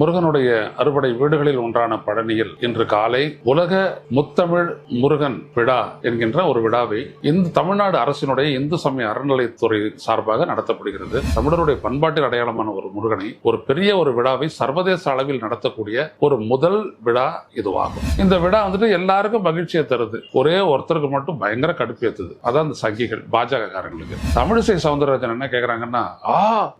முருகனுடைய அறுபடை வீடுகளில் ஒன்றான பழனியில் இன்று காலை உலக முத்தமிழ் முருகன் விழா என்கின்ற ஒரு விழாவை இந்த தமிழ்நாடு அரசினுடைய இந்து சமய அறநிலையத்துறை சார்பாக நடத்தப்படுகிறது. தமிழருடைய பண்பாட்டில் அடையாளமான ஒரு முருகனை ஒரு பெரிய ஒரு விழாவை சர்வதேச அளவில் நடத்தக்கூடிய ஒரு முதல் விழா இதுவாகும். இந்த விழா வந்துட்டு எல்லாருக்கும் மகிழ்ச்சியை தருது. ஒரே ஒருத்தருக்கு மட்டும் பயங்கர கடுப்பேத்துது அதான் அந்த சங்கிகள் பாஜக காரங்களுக்கு. தமிழிசை சவுந்தரராஜன் என்ன கேக்குறாங்கன்னா ஆ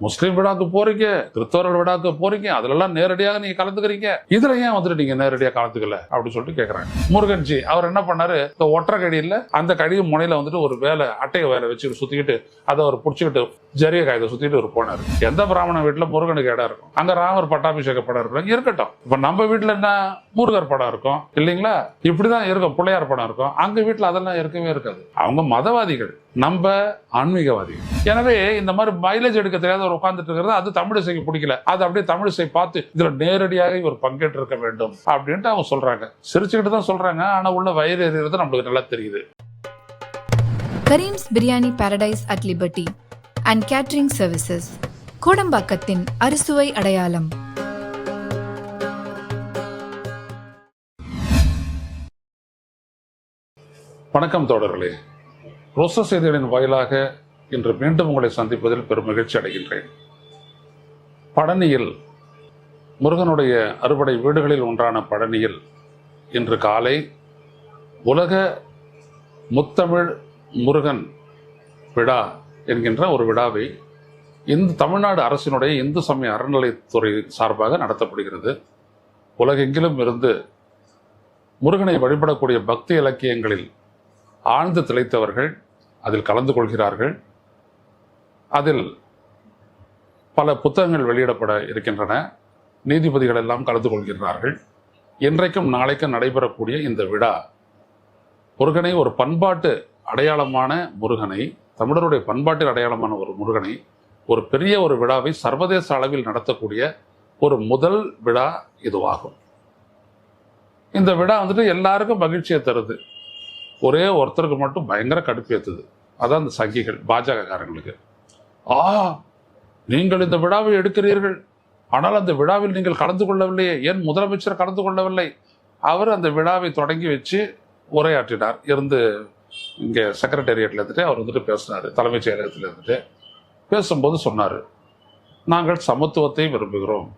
முஸ்லீம் விழாக்கு போறீங்க கிறிஸ்தவர்கள் விழாக்கு போறீங்க அதுலலாம் நேரடியாக நீங்க கலந்துக்கிறீங்க. இதுல ஏன் வந்துட்டு நீங்க நேரடியாக கலந்துக்கல? அப்படின்னு சொல்லிட்டு கேக்குறாங்க. முருகன்ஜி அவர் என்ன பண்ணாரு? இந்த ஒற்றை கடியில அந்த கடி முனையில வந்துட்டு ஒரு வேலை அட்டையை வேலை வச்சு சுத்திக்கிட்டு அதை அவர் பிடிச்சிக்கிட்டு ஜரிய காயத்தை சுத்திட்டு ஒரு போனார். எந்த பிராமண வீட்டுல முருகனுக்கு இடம் இருக்கும்? அங்க ராமர் பட்டாபிஷேக படம் இருக்கும். இருக்கட்டும். இப்ப நம்ம வீட்டுல என்ன முருகர் படம் இருக்கும்? இல்லைங்களா? இப்படிதான் இருக்கும். பிள்ளையார் படம் இருக்கும். அங்க வீட்டுல அதெல்லாம் இருக்கவே இருக்காது. அவங்க மதவாதிகள். நம்ம ஆன்மீகவாதிகள் எனவே இந்த மாதிரி மைலேஜ் எடுக்க தெரியாத ஒரு உட்கார்ந்துட்டு இருக்கிறது அது தமிழிசைக்கு பிடிக்கல. அது அப்படியே தமிழிசை பார்த்து இதுல நேரடியாக இவர் பங்கேற்றிருக்க வேண்டும் அப்படின்ட்டு அவங்க சொல்றாங்க. சிரிச்சுக்கிட்டு தான் சொல்றாங்க ஆனா உள்ள வயிறு எறிகிறது நம்மளுக்கு நல்லா தெரியுது. Kareem's biryani paradise at liberty and catering services கோடம்பாக்கத்தின் அறுசுவை அடையாளம். வணக்கம் தோழர்களே. ரோச செய்திகளின் வாயிலாக இன்று மீண்டும் உங்களை சந்திப்பதில் பெரும் மகிழ்ச்சி அடைகின்றேன். பழனியில் முருகனுடைய அறுபடை வீடுகளில் ஒன்றான பழனியில் இன்று காலை உலக முத்தமிழ் முருகன் விழா என்கின்ற ஒரு விழாவை இந்து தமிழ்நாடு அரசினுடைய இந்து சமய அறநிலையத்துறை சார்பாக நடத்தப்படுகிறது. உலகெங்கிலும் இருந்து முருகனை வழிபடக்கூடிய பக்தி இலக்கியங்களில் ஆழ்ந்து திளைத்தவர்கள் அதில் கலந்து கொள்கிறார்கள். அதில் பல புத்தகங்கள் வெளியிடப்பட இருக்கின்றன. நீதிபதிகள் எல்லாம் கலந்து கொள்கிறார்கள். இன்றைக்கும் நாளைக்கும் நடைபெறக்கூடிய இந்த விழா முருகனை ஒரு பண்பாட்டு அடையாளமான முருகனை தமிழருடைய பண்பாட்டில் அடையாளமான ஒரு முருகனை ஒரு பெரிய ஒரு விழாவை சர்வதேச அளவில் நடத்தக்கூடிய ஒரு முதல் விழா இதுவாகும். இந்த விழா வந்துட்டு எல்லாருக்கும் மகிழ்ச்சியை தருது. ஒரே ஒருத்தருக்கு மட்டும் பயங்கர கடுப்பேற்றுது அதான் அந்த சங்கிகள் பாஜக காரங்களுக்கு ஆ நீங்கள் இந்த விழாவை எடுக்கிறீர்கள். ஆனால் அந்த விழாவில் நீங்கள் கலந்து கொள்ளவில்லையே. ஏன் முதலமைச்சர் கலந்து கொள்ளவில்லை? அவர் அந்த விழாவை தொடங்கி வச்சு உரையாற்றினார். இருந்து இங்கே செக்ரட்டேரியட்ல இருந்துட்டு அவர் வந்துட்டு பேசினார். தலைமைச் செயலகத்தில் இருந்துட்டு பேசும்போது சொன்னார் நாங்கள் சமத்துவத்தை விரும்புகிறோம்.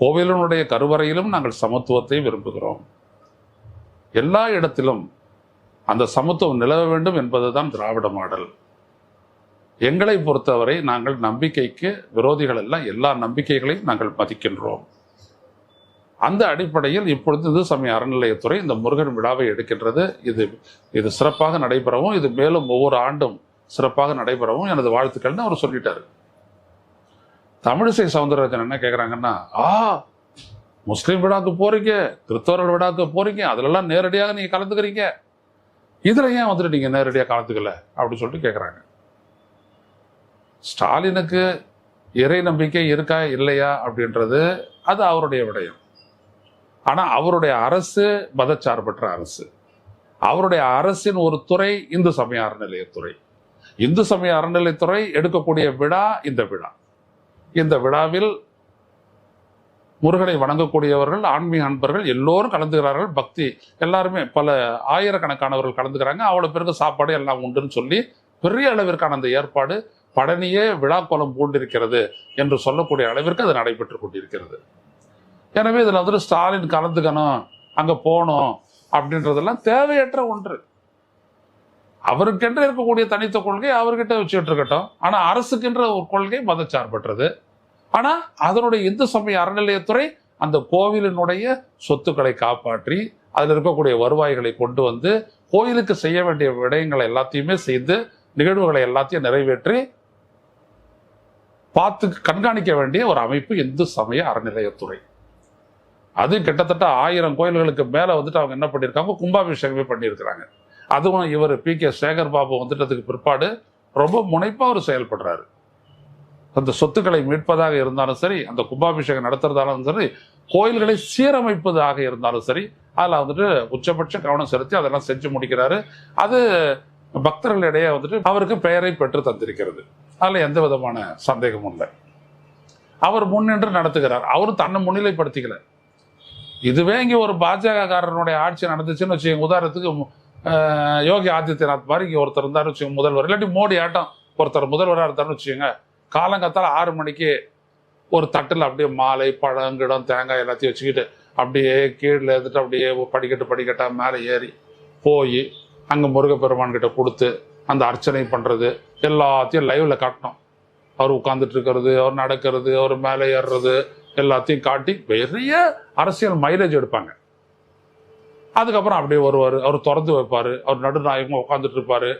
கோவிலினுடைய கருவறையிலும் நாங்கள் சமத்துவத்தை விரும்புகிறோம். எல்லா இடத்திலும் அந்த சமத்துவம் நிலவ வேண்டும் என்பதுதான் திராவிட மாடல். எங்களை பொறுத்தவரை நாங்கள் நம்பிக்கைக்கு விரோதிகள் எல்லாம் எல்லா நம்பிக்கைகளையும் நாங்கள் மதிக்கின்றோம். அந்த அடிப்படையில் இப்பொழுது இந்து சமய அறநிலையத்துறை இந்த முருகன் விழாவை எடுக்கின்றது. இது இது சிறப்பாக நடைபெறவும் இது மேலும் ஒவ்வொரு ஆண்டும் சிறப்பாக நடைபெறவும் எனது வாழ்த்துக்கள்னு அவர் சொல்லிட்டாரு. தமிழிசை சவுந்தரராஜன் என்ன கேட்குறாங்கன்னா ஆ முஸ்லீம் விழாவுக்கு போறீங்க கிறிஸ்தவர்கள் விழாவுக்கு போறீங்க அதிலெல்லாம் நேரடியாக நீங்கள் கலந்துக்கிறீங்க. இதுல ஏன் வந்துட்டு நீங்கள் நேரடியாக கலந்துக்கல அப்படின்னு சொல்லிட்டு கேட்குறாங்க ஸ்டாலினுக்கு இறை நம்பிக்கை இருக்கா இல்லையா அப்படின்றது அது அவருடைய விடயம். ஆனால் அவருடைய அரசு மதச்சார்பற்ற அரசு. அவருடைய அரசின் ஒரு துறை இந்து சமய அறநிலையத்துறை இந்து சமய அறநிலையத்துறை எடுக்கக்கூடிய விழா இந்த விழா. இந்த விழாவில் முருகனை வணங்கக்கூடியவர்கள் ஆன்மீக அன்பர்கள் எல்லோரும் கலந்துகிறார்கள். பக்தி எல்லாருமே பல ஆயிரக்கணக்கானவர்கள் கலந்துக்கிறாங்க. அவ்வளோ பிறகு சாப்பாடு எல்லாம் உண்டுன்னு சொல்லி பெரிய அளவிற்கான அந்த ஏற்பாடு பழனியே விழாக்கோலம் பூண்டிருக்கிறது என்று சொல்லக்கூடிய அளவிற்கு அது நடைபெற்று கொண்டிருக்கிறது. எனவே இதில் வந்துட்டு ஸ்டாலின் கலந்துக்கணும் அங்கே போகணும் அப்படின்றதெல்லாம் தேவையற்ற ஒன்று. அவருக்கென்று இருக்கக்கூடிய தனித்த கொள்கை அவர்கிட்ட வச்சுக்கிட்டு இருக்கட்டும். ஆனால் அரசுக்கென்ற ஒரு கொள்கை மதச்சார்பற்றது. ஆனால் அதனுடைய இந்து சமய அறநிலையத்துறை அந்த கோவிலினுடைய சொத்துக்களை காப்பாற்றி அதில் இருக்கக்கூடிய வருவாய்களை கொண்டு வந்து கோயிலுக்கு செய்ய வேண்டிய விடயங்களை எல்லாத்தையுமே செய்து நிகழ்வுகளை எல்லாத்தையும் நிறைவேற்றி பார்த்து கண்காணிக்க வேண்டிய ஒரு அமைப்பு இந்து சமய அறநிலையத்துறை. அது கிட்டத்தட்ட ஆயிரம் கோயில்களுக்கு மேலே வந்துட்டு அவங்க என்ன பண்ணியிருக்காங்க கும்பாபிஷேகமே பண்ணியிருக்கிறாங்க. அதுவும் இவர் பி கே சேகர் பாபு வந்துட்டதுக்கு பிற்பாடு ரொம்ப முனைப்பாக அவர் செயல்படுறாரு. அந்த சொத்துக்களை மீட்பதாக இருந்தாலும் சரி அந்த கும்பாபிஷேகம் நடத்துறதாலும் சரி கோயில்களை சீரமைப்பதாக இருந்தாலும் சரி அதில் வந்துட்டு உச்சபட்ச கவனம் செலுத்தி அதெல்லாம் செஞ்சு முடிக்கிறாரு. அது பக்தர்களிடையே வந்துட்டு அவருக்கு பெயரை பெற்று தந்திருக்கிறது. அதில் எந்த விதமான சந்தேகமும் இல்லை. அவர் முன்னின்று நடத்துகிறார். அவரும் தன்னை முன்னிலைப்படுத்திக்கல. இதுவே இங்கே ஒரு பாஜகக்காரனுடைய ஆட்சி நடந்துச்சுன்னு வச்சுக்கோங்க உதாரணத்துக்கு யோகி ஆதித்யநாத் மாதிரி இங்கே ஒருத்தர் இருந்தாரு வச்சுக்கோங்க முதல்வர். இல்லாட்டி மோடி ஆட்டம் ஒருத்தர் முதல்வராக இருந்தாருன்னு வச்சுக்கோங்க காலங்காத்தால ஆறு மணிக்கு ஒரு தட்டில் அப்படியே மாலை பழம் கிடம் தேங்காய் எல்லாத்தையும் வச்சுக்கிட்டு அப்படியே கீழே இருந்துட்டு அப்படியே படிக்கட்டு படிக்கட்டா மேலே ஏறி போய் அங்கே முருகப்பெருமான் கிட்ட கொடுத்து அந்த அர்ச்சனை பண்ணுறது எல்லாத்தையும் லைவில் காட்டணும். அவர் உட்காந்துட்டு இருக்கிறது அவர் நடக்கிறது அவர் மேலே ஏறுறது எல்லாத்தையும் காட்டி பெரிய அரசியல் மைலேஜ் எடுப்பாங்க. அதுக்கப்புறம் அப்படியே வருவார் அவர் திறந்து வைப்பார் அவர் நடுநாயகமாக உட்காந்துட்டு இருப்பார்.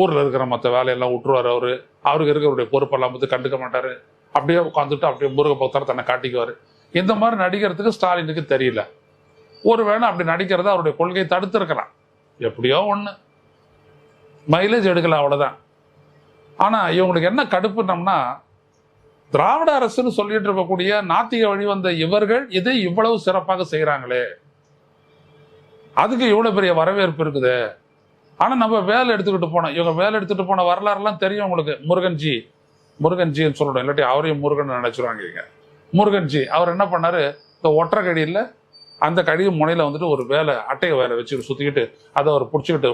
ஊரில் இருக்கிற மற்ற வேலையெல்லாம் விட்டுருவார் அவர். அவருக்கு இருக்கிறவருடைய பொறுப்பெல்லாம் வந்து கண்டுக்க மாட்டார். அப்படியே உட்காந்துட்டு அப்படியே முருக பக்தர் தன்னை காட்டிக்குவார். இந்த மாதிரி நடிக்கிறதுக்கு ஸ்டாலினுக்கு தெரியல. ஒருவேளை அப்படி நடிக்கிறத அவருடைய கொள்கையை தடுத்திருக்கலாம். எப்படியோ ஒன்று மைலேஜ் எடுக்கல அவ்வளோதான் ஆனால் இவங்களுக்கு என்ன கடுப்புனோம்னா திராவிட அரசுன்னு சொல்லிட்டு இருக்கக்கூடிய நாத்திக வழி வந்த இவர்கள் இதை இவ்வளவு சிறப்பாக செய்கிறாங்களே அதுக்கு இவ்வளோ பெரிய வரவேற்பு இருக்குது. ஆனால் நம்ம வேலை எடுத்துக்கிட்டு போனோம். இவங்க வேலை எடுத்துகிட்டு போன வரலாறுலாம் தெரியும் உங்களுக்கு. முருகன்ஜி முருகன்ஜின்னு சொல்லணும் இல்லாட்டி அவரையும் முருகன் நினைச்சிருவாங்க இங்க முருகன்ஜி அவர் என்ன பண்ணார்? இந்த ஒற்றை கடியில் அந்த கடியும் முனையில் வந்துட்டு ஒரு வேலை அட்டைய வேலை வச்சுக்கிட்டு சுற்றிக்கிட்டு அதை அவர் பிடிச்சிக்கிட்டு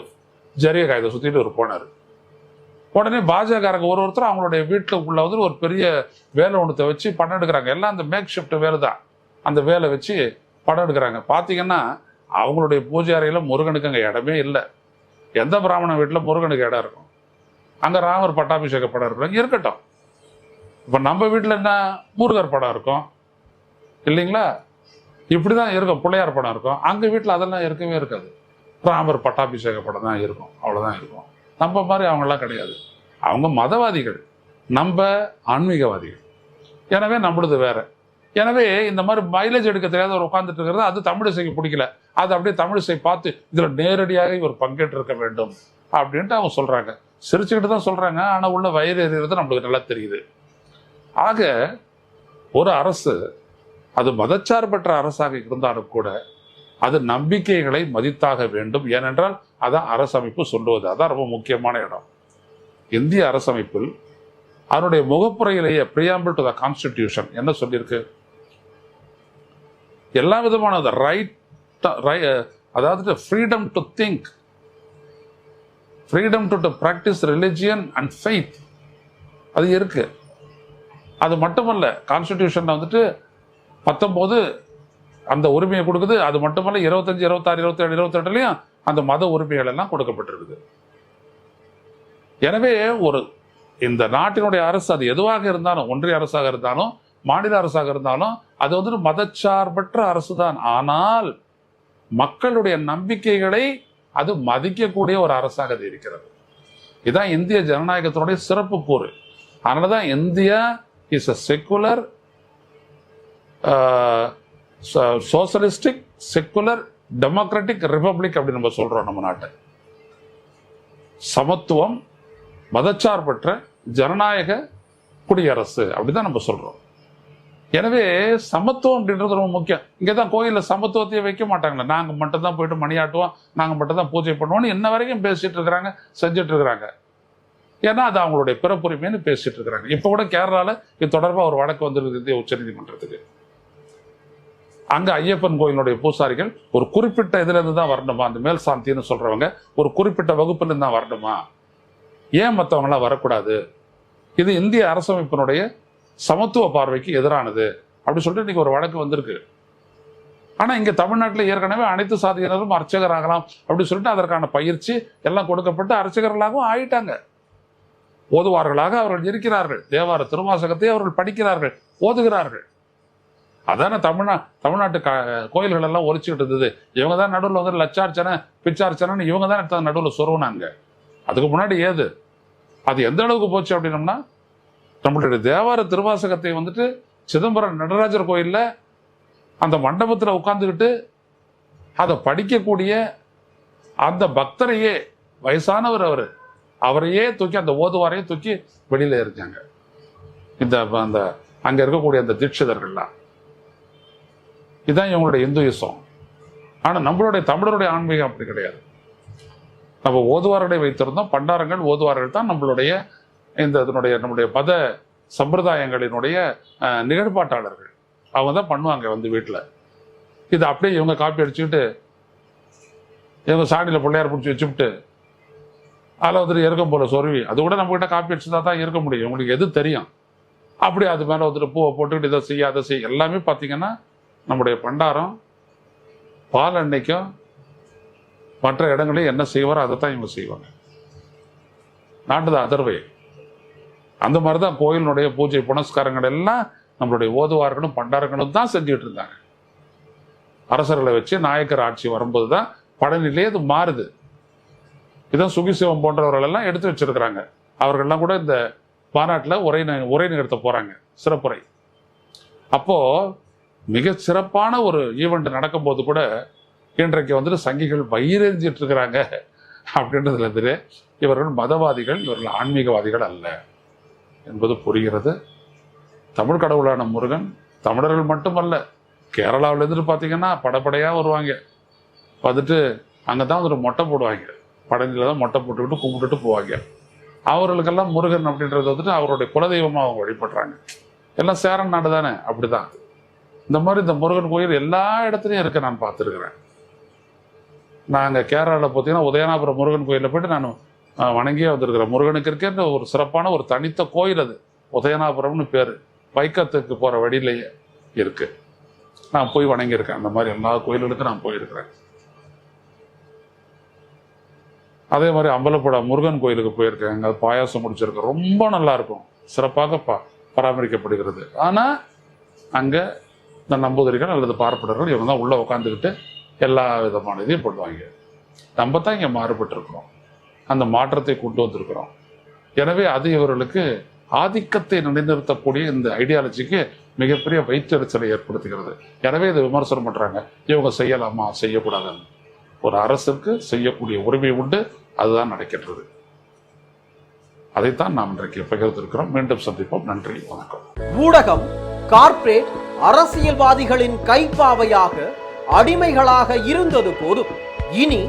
ஜரிய காயத்தை சுற்றிட்டு அவர் போனார். உடனே பாஜகக்காரங்க ஒரு ஒருத்தர் அவங்களுடைய வீட்டில் உள்ள வந்து ஒரு பெரிய வேலை ஒன்றத்தை வச்சு படம் எடுக்கிறாங்க. எல்லாம் அந்த மேக் ஷிஃப்ட் வேலை தான் அந்த வேலை வச்சு படம் எடுக்கிறாங்க. பார்த்தீங்கன்னா அவங்களுடைய பூஜை அறையில் முருகனுக்கு அங்கே இடமே இல்லை. எந்த பிராமண வீட்டில் முருகனுக்கு இடம் இருக்கும்? அங்கே ராமர் பட்டாபிஷேக படம் இருக்கும் இருக்கட்டும். இப்போ நம்ம வீட்டில் என்ன முருகர் படம் இருக்கும்? இல்லைங்களா? இப்படி தான் இருக்கும். பிள்ளையார் படம் இருக்கும். அங்கே வீட்டில் அதெல்லாம் இருக்கவே இருக்காது. ராமர் பட்டாபிஷேக படம் தான் இருக்கும். அவ்வளோதான் இருக்கும். நம்ம மாதிரி அவங்களாம் கிடையாது. அவங்க மதவாதிகள். நம்ம ஆன்மீகவாதிகள். எனவே நம்மளுது வேற. எனவே இந்த மாதிரி மைலேஜ் எடுக்க தெரியாத ஒரு உட்காந்துட்டு இருக்கிறது அது தமிழிசைக்கு பிடிக்கல. அதை அப்படியே தமிழிசை பார்த்து இதில் நேரடியாக இவர் பங்கேற்றிருக்க வேண்டும் அப்படின்ட்டு அவங்க சொல்கிறாங்க சிரிச்சுக்கிட்டு தான் சொல்கிறாங்க ஆனால் உள்ள வயிறு எறிகிறது நம்மளுக்கு நல்லா தெரியுது. ஆக ஒரு அரசு அது மதச்சார்பற்ற அரசாக இருந்தாலும் கூட அது நம்பிக்கைகளை மதித்தாக வேண்டும். ஏனென்றால் அதான் அரசமைப்பு சொல்லுவது. அதான் ரொம்ப முக்கியமான இடம். இந்திய அரசமைப்பில் அதனுடைய முகப்புறையிலேயே பிரியாம்பிள் டு த கான்ஸ்டிடியூஷன் என்ன சொல்லியிருக்கு? எல்லா விதமான ரைட் அதாவது freedom to think freedom to to practise religion and faith அது இருக்கு. அது மட்டுமல்ல கான்ஸ்டிடியூஷன்ல வந்துட்டு பத்தொம்போது அந்த உரிமையை கொடுக்குது. அது மட்டுமல்ல இருபத்தஞ்சு இருபத்தாறு இருபத்தேழு இருபத்தெட்டுலையும் அந்த மத உரிமைகள் எல்லாம் கொடுக்கப்பட்டிருக்குது. எனவே ஒரு இந்த நாட்டினுடைய அரசு அது எதுவாக இருந்தாலும் ஒன்றிய அரசாக இருந்தாலும் மாநில அரசாக இருந்தாலும் அது வந்துட்டு மதச்சார்பற்ற அரசு தான் ஆனால் மக்களுடைய நம்பிக்கைகளை அது மதிக்கக்கூடிய ஒரு அரசாக அது இருக்கிறது. இதுதான் இந்திய ஜனநாயகத்தினுடைய சிறப்பு கூறு. அதனால தான் India is a secular socialistic secular democratic republic அப்படின்னு நம்ம சொல்கிறோம் நம்ம நாட்டை. சமத்துவம் மதச்சார்பற்ற ஜனநாயக குடியரசு அப்படிதான் நம்ம சொல்கிறோம் எனவே சமத்துவம் அப்படின்றது ரொம்ப முக்கியம். இங்கே தான் கோயிலில் சமத்துவத்தையே வைக்க மாட்டாங்களே. நாங்கள் மட்டும் தான் போயிட்டு மணியாட்டுவோம். நாங்கள் மட்டும்தான் பூஜை பண்ணுவோம்னு இன்ன வரைக்கும் பேசிட்டு இருக்கிறாங்க செஞ்சுட்டு இருக்கிறாங்க. ஏன்னா அது அவங்களுடைய பிறப்புரிமைன்னு பேசிட்டு இருக்கிறாங்க. இப்போ கூட கேரளாவில் இது தொடர்பாக ஒரு வழக்கு வந்திருக்கு இந்திய உச்சநீதிமன்றத்துக்கு. அங்க ஐயப்பன் கோயிலுடைய பூசாரிகள் ஒரு குறிப்பிட்ட இதுல இருந்து தான் வரணுமா? அந்த மேல் சாந்தின்னு சொல்றவங்க ஒரு குறிப்பிட்ட வகுப்புல இருந்து தான் வரணுமா? ஏன் மற்றவங்களாம் வரக்கூடாது? இது இந்திய அரசமைப்பினுடைய சமத்துவ பார்வைக்கு எதிரானது அப்படி சொல்லிட்டு இன்னைக்கு ஒரு வழக்கு வந்திருக்கு. ஆனா இங்க தமிழ்நாட்டில் ஏற்கனவே அனைத்து சாதியினரும் அர்ச்சகராகலாம் அப்படின்னு சொல்லிட்டு அதற்கான பயிற்சி எல்லாம் கொடுக்கப்பட்டு அர்ச்சகர்களாகவும் ஆயிட்டாங்க. ஓதுவார்களாக அவர்கள் இருக்கிறார்கள். தேவார திருவாசகத்தை அவர்கள் படிக்கிறார்கள் ஓதுகிறார்கள். அதானே தமிழ்நா தமிழ்நாட்டு க கோயில்கள் எல்லாம் ஒழிச்சுக்கிட்டு இருந்தது. இவங்க தான் நடுவில் வந்து லட்சார்ச்சனை பிச்சார்ச்சனைன்னு இவங்க தான் நடுவில் சொருவினாங்க அதுக்கு முன்னாடி ஏது? அது எந்த அளவுக்கு போச்சு அப்படின்னம்னா நம்மளுடைய தேவார திருவாசகத்தை வந்துட்டு சிதம்பரம் நடராஜர் கோயிலில் அந்த மண்டபத்தில் உட்காந்துக்கிட்டு அதை படிக்கக்கூடிய அந்த பக்தரையே வயசானவர் அவர் அவரையே தூக்கி அந்த ஓதுவாரையே தூக்கி வெளியில் இருக்காங்க இந்த அந்த அங்கே இருக்கக்கூடிய அந்த தீட்சிதர்கள்லாம். இதுதான் இவங்களுடைய இந்துயிசம். ஆனால் நம்மளுடைய தமிழருடைய ஆன்மீகம் அப்படி கிடையாது. நம்ம ஓதுவார்களை வைத்திருந்தோம் பண்டாரங்கள் ஓதுவார்கள் தான் நம்மளுடைய இந்த இதனுடைய நம்முடைய மத சம்பிரதாயங்களினுடைய நிகழ்பாட்டாளர்கள். அவங்க தான் பண்ணுவாங்க வந்து வீட்டில் இது அப்படியே இவங்க காப்பி அடிச்சுக்கிட்டு இவங்க சாணியில் பிள்ளையார் பிடிச்சி வச்சுக்கிட்டு அதில் வந்துட்டு இருக்கும் போல சொருவி. அது கூட நம்மகிட்ட காப்பி அடிச்சுதா தான் இருக்க முடியும். உங்களுக்கு எது தெரியும்? அப்படி அது மேலே வந்துட்டு பூவை போட்டுக்கிட்டு இதை செய்ய அதை செய்ய. எல்லாமே பார்த்தீங்கன்னா நம்முடைய பண்டாரம் பால் அன்னைக்கும் மற்ற இடங்களையும் என்ன செய்வாரோ அதை தான் இவங்க செய்வாங்க. நாட்டு அதர்வை அந்த மாதிரி தான் கோயிலினுடைய பூஜை புனஸ்காரங்கள் எல்லாம் நம்மளுடைய ஓதுவார்களும் பண்டாரங்களும் தான் செஞ்சுட்டு இருந்தாங்க. அரசர்களை வச்சு நாயக்கர் ஆட்சி வரும்போது தான் படனிலே அது மாறுது. இதான் சுகிசிவம் போன்றவர்கள் எல்லாம் எடுத்து வச்சிருக்கிறாங்க. அவர்கள்லாம் கூட இந்த மாநாட்டில் உரை உரை நிகழ்த்த போறாங்க. சிறப்புரை. அப்போ மிக சிறப்பான ஒரு ஈவெண்ட் நடக்கும்போது கூட இன்றைக்கு வந்துட்டு சங்கிகள் வயிறெறிஞ்சிட்டு இருக்கிறாங்க. அப்படின்றதுல இருந்து இவர்கள் மதவாதிகள் இவர்கள் ஆன்மீகவாதிகள் அல்ல. என்பது புரிகிறது. தமிழ் கடவுளான முருகன் தமிழர்கள் மட்டுமல்ல கேரளாவிலேருந்து பார்த்தீங்கன்னா படப்படையாக வருவாங்க. வந்துட்டு அங்கே தான் வந்துட்டு மொட்டை போடுவாங்க. படஞ்சில் தான் மொட்டை போட்டுக்கிட்டு கும்பிட்டுட்டு போவாங்க. அவர்களுக்கெல்லாம் முருகன் அப்படின்றது வந்துட்டு அவருடைய குலதெய்வமாக அவங்க வழிபடுறாங்க. எல்லாம் சேரன் நாடு தானே அப்படிதான். இந்த மாதிரி இந்த முருகன் கோயில் எல்லா இடத்துலையும் இருக்க நான் பார்த்துருக்குறேன். நாங்கள் கேரளாவில் பார்த்தீங்கன்னா உதயநாபுரம் முருகன் கோயிலில் போயிட்டு நான் வணங்கி வணங்கியே முருகனுக்கு இருக்கின்ற ஒரு சிறப்பான ஒரு தனித்த கோயில் அது. உதயநாபுரம்னு பேர். வைக்கத்துக்கு போகிற வழியிலேயே இருக்கு. நான் போய் வணங்கியிருக்கேன். அந்த மாதிரி எல்லா கோயில்களுக்கும் நான் போயிருக்கிறேன். அதே மாதிரி அம்பலப்பட முருகன் கோயிலுக்கு போயிருக்கேன். அங்கே பாயாசம் முடிச்சிருக்கேன். ரொம்ப நல்லா இருக்கும். சிறப்பாக பா பராமரிக்கப்படுகிறது. ஆனால் அங்கே இந்த நம்பூதிரிகள் அல்லது பார்ப்பனர்கள் இவங்க தான் உள்ளே உட்காந்துக்கிட்டு எல்லா விதமான இதையும் பண்ணுவாங்க நம்ம தான் இங்கே மாறுபட்டு இருக்கிறோம் அந்த மாற்றத்தை கொண்டு வந்திருக்கிறோம். எனவே அது இவர்களுக்கு ஆதிக்கத்தை நிலைநிறுத்தக்கூடிய இந்த ஐடியாலஜிக்கு மிகப்பெரிய வயிற்றெரிச்சலை ஏற்படுத்துகிறது. எனவே இதை விமர்சனம் பண்றாங்க. இவங்க செய்யலாமா? செய்யக்கூடாதுன்னு. ஒரு அரசுக்கு செய்யக்கூடிய உரிமை உண்டு. அதுதான் நடக்கின்றது. அதைத்தான் நாம் இன்றைக்கு பகிர்ந்திருக்கிறோம். மீண்டும் சந்திப்போம். நன்றி. வணக்கம். ஊடகம் கார்ப்பரேட் அரசியல்வாதிகளின் கைப்பாவையாக அடிமைகளாக இருந்தது போதும். இனி